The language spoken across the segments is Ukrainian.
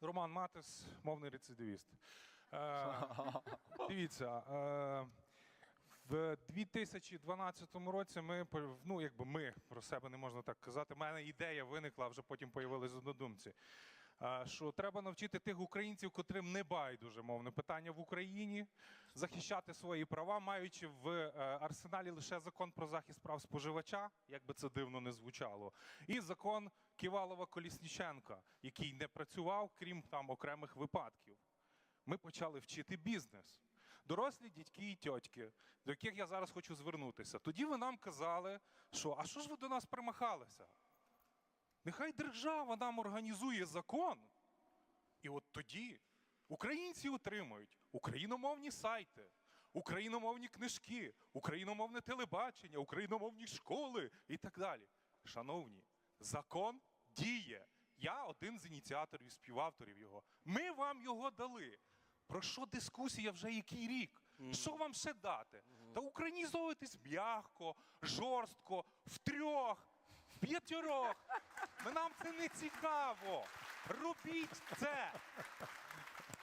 Роман Матис, мовний рецидивіст. Е, дивіться, е, в 2012 році ми ну, якби ми про себе не можна так казати. У мене ідея виникла, а вже потім появились однодумці. е, Що треба навчити тих українців, котрим не байдуже мовне питання в Україні, захищати свої права, маючи в е, арсеналі лише закон про захист прав споживача, як би це дивно не звучало, і закон Ківалова Колісніченка, який не працював, крім там окремих випадків ми почали вчити бізнес. Дорослі дядьки і тьотьки, до яких я зараз хочу звернутися. Тоді ви нам казали, що а що ж ви до нас примахалися? Нехай держава нам організує закон. І от тоді українці отримують україномовні сайти, україномовні книжки, україномовне телебачення, україномовні школи і так далі. Шановні, закон діє. Я один з ініціаторів, співавторів його. Ми вам його дали. Про що дискусія вже який рік? Що вам ще дати? Та українізовуйтесь м'яко, жорстко, в п'ятьорох. Ми- Нам це не цікаво. Робіть це.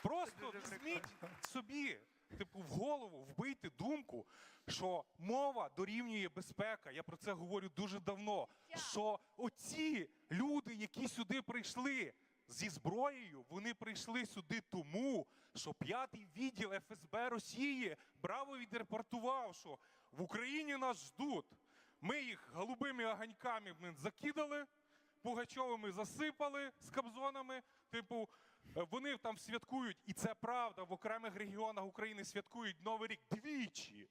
Просто візьміть собі, типу, в голову, вбийте думку, що мова дорівнює безпека. Я про це говорю дуже давно. Що оці люди, які сюди прийшли зі зброєю, вони прийшли сюди тому, що п'ятий відділ ФСБ Росії браво відрепортував, що в Україні нас ждуть. Ми їх голубими оганьками закидали. Пугачовими засипали з кабзонами. Типу, е, вони там святкують, і це правда. В окремих регіонах України святкують Новий рік двічі.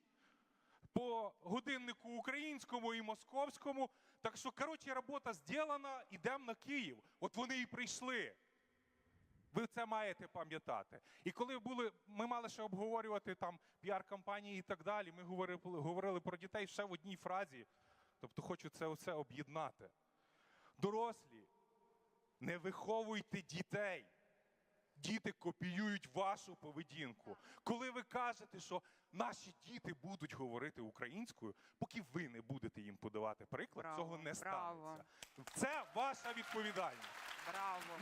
По годиннику українському і московському. Так що, коротше, робота зроблена, ідемо на Київ. От вони і прийшли. Ви це маєте пам'ятати. І коли були, ми мали ще обговорювати там піар-кампанії і так далі. Ми говорили, говорили про дітей ще в одній фразі. Тобто, хочу це все об'єднати. Дорослі, не виховуйте дітей. Діти копіюють вашу поведінку. Коли ви кажете, що наші діти будуть говорити українською, поки ви не будете їм подавати приклад, Браво, цього не браво. станеться. Це ваша відповідальність. Браво.